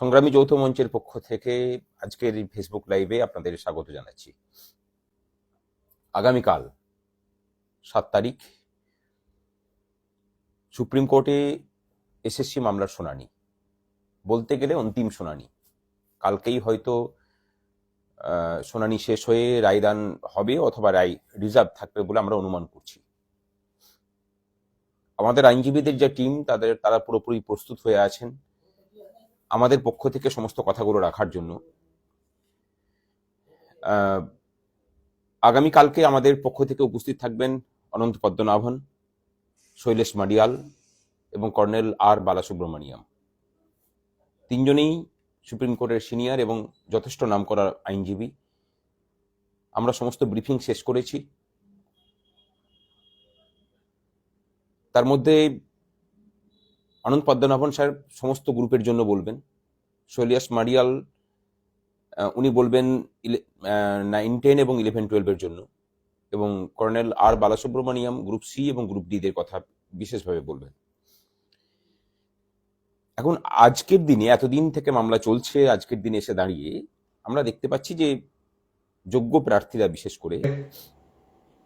সংগ্রামী যৌথ মঞ্চের পক্ষ থেকে আজকের এই ফেসবুক লাইভে আপনাদের স্বাগত জানাচ্ছি। আগামীকাল সাত তারিখ, সুপ্রিম কোর্টে এসএসসি মামলার শুনানি। বলতে গেলে অন্তিম শুনানি। কালকেই হয়তো শুনানি শেষ হয়ে রায়দান হবে অথবা রায় রিজার্ভ থাকবে বলে আমরা অনুমান করছি। আমাদের আইনজীবীদের যে টিম, তাদের, তারা পুরোপুরি প্রস্তুত হয়ে আছেন। আমাদের পক্ষ থেকে সমস্ত কথাগুলো রাখার জন্য আগামীকালকে আমাদের পক্ষ থেকে উপস্থিত থাকবেন অনন্ত পদ্মনাভন, শৈলেশ মাডিয়াল এবং কর্নেল আর বালাসুব্রমণিয়াম। তিনজনেই সুপ্রিম কোর্টের সিনিয়র এবং যথেষ্ট নামকরা আইনজীবী। আমরা সমস্ত ব্রিফিং শেষ করেছি। তার মধ্যে আনন্দ পদ্মনাভন স্যার সমস্ত গ্রুপের জন্য বলবেন। শৈলিয়াস মারিয়াল উনি বলবেন নাইন টেন এবং ইলেভেন টুয়েলভের জন্য। এবং colonel R Balasubramaniam group C এবং গ্রুপ ডি দের কথা বিশেষভাবে বলবেন। এখন আজকের দিনে এতদিন থেকে মামলা চলছে আজকের দিনে এসে দাঁড়িয়ে আমরা দেখতে পাচ্ছি যে যোগ্য প্রার্থীরা বিশেষ করে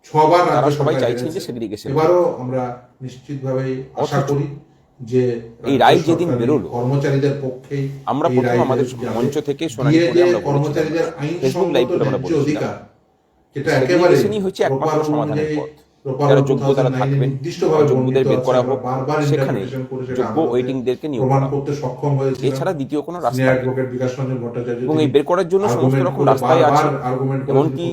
ছবার তারা সবাই চাইছেন যে। সেগ্রিগেশন এবারও আমরা নিশ্চিতভাবে আশা করি যে এই রায় যেদিন বেরোলো, কর্মচারীদের পক্ষেই আমরা প্রথম আমাদের মঞ্চ থেকে শুনানি করে যে আমরা বলেছিলাম। কর্মচারীদের ফেসবুক লাইভ করে আমরা বলেছিলাম। একেবারে হচ্ছে একমাত্র প্রপার সমাধানের পথ। যারা যোগ্য তারা থাকবেন যোগ্যদের বের করা হোক সেখানে যোগ্য ওয়েটিংদেরকে নিয়োগ করা এছাড়া দ্বিতীয় কোনো রাস্তা এবং এই বের করার জন্য সমস্ত রকম করে রাস্তাই আছে। এমনকি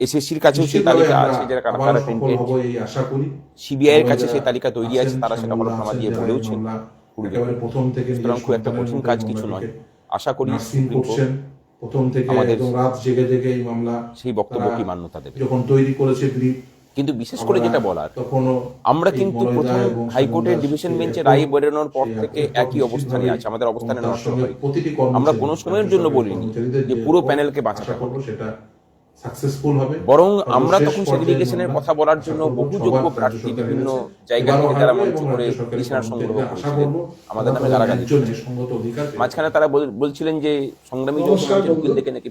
এসএসসির কাছেও সেই তালিকা আছে যারা কারা আবারও কারা সফল টেন্টেড হব এই আশা করি। সিবিআই এর কাছে সেই তালিকা তৈরি আছে তারা সেটা হলফনামা দিয়ে বলেওছেন একেবারে প্রথম থেকে সুতরাং খুব একটা কঠিন কাজ কিছু নয়। আশা করি প্রথম থেকে একদম রাত জেগে জেগে এই মামলা সেই বক্তব্যকে তারা মান্যতা দেবে? যখন তৈরি করেছে কিন্তু বিশেষ করে যেটা বলার আমরা কিন্তু প্রথম হাইকোর্টের ডিভিশন বেঞ্চে রায় বেরোনোর পর থেকে একই অবস্থানে আছে আমাদের অবস্থানে নষ্ট হয় আমরা কোনো সময়ের জন্য বলিনি যে যে পুরো প্যানেলকে বাঁচাতে হবে। সেটা সাকসেসফুল হবে। বরং আমরা তখন সেগ্রিগেশনের কথা বলার জন্য বহু যোগ্য প্রার্থী বিভিন্ন জায়গা থেকে তারা মঞ্চ করে রাজ্য সংগ্রহ করেছিলেন। আমাদের নামে তারা গালাগালি মাঝখানে তারা বলছিলেন যে সংগ্রামী নমস্কার উকিলদেরকে নাকি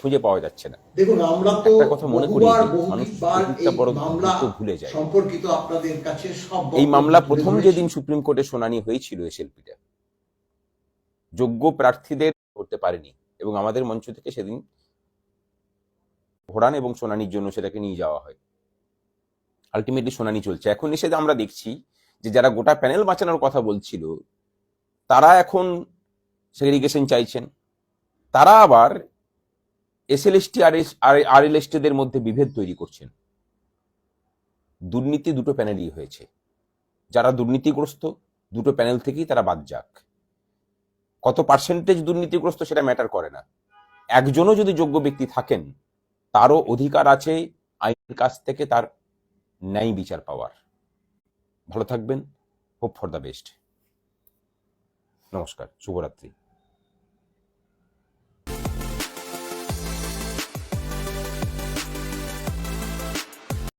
খুঁজে পাওয়া যাচ্ছে না। দেখুন আমরা তো একটা কথা মনে করি মানুষ বহুবার বড় মামলা ভুলে যায়। সম্পর্কিত আপনাদের কাছে সব এই মামলা প্রথম। যেদিন সুপ্রিম কোর্টে শুনানি হয়েছিল এসএলপিটা যোগ্য প্রার্থীদের করতে পারেনি এবং আমাদের মঞ্চ থেকে সেদিন ঘোরান এবং শুনানির জন্য সেটাকে নিয়ে যাওয়া হয়। আলটিমেটলি শুনানি চলছে। এখন এসে আমরা দেখছি যে যারা গোটা প্যানেল বাঁচানোর কথা বলছিল, তারা এখন সেগ্রিগেশন চাইছেন। তারা আবার এসএলএসটি আর আর এলএসটিদের মধ্যে বিভেদ তৈরি করছেন। দুর্নীতি দুটো প্যানেলই হয়েছে। যারা দুর্নীতিগ্রস্ত, দুটো প্যানেল থেকেই তারা বাদ যাক। কত পার্সেন্টেজ দুর্নীতিগ্রস্ত সেটা ম্যাটার করে না। একজনও যদি যোগ্য ব্যক্তি থাকেন তারও অধিকার আছে, আইনের কাছ থেকে তার ন্যায় বিচার পাওয়ার। ভালো থাকবেন। হোপ ফর দ্য বেস্ট নমস্কার, শুভরাত্রি।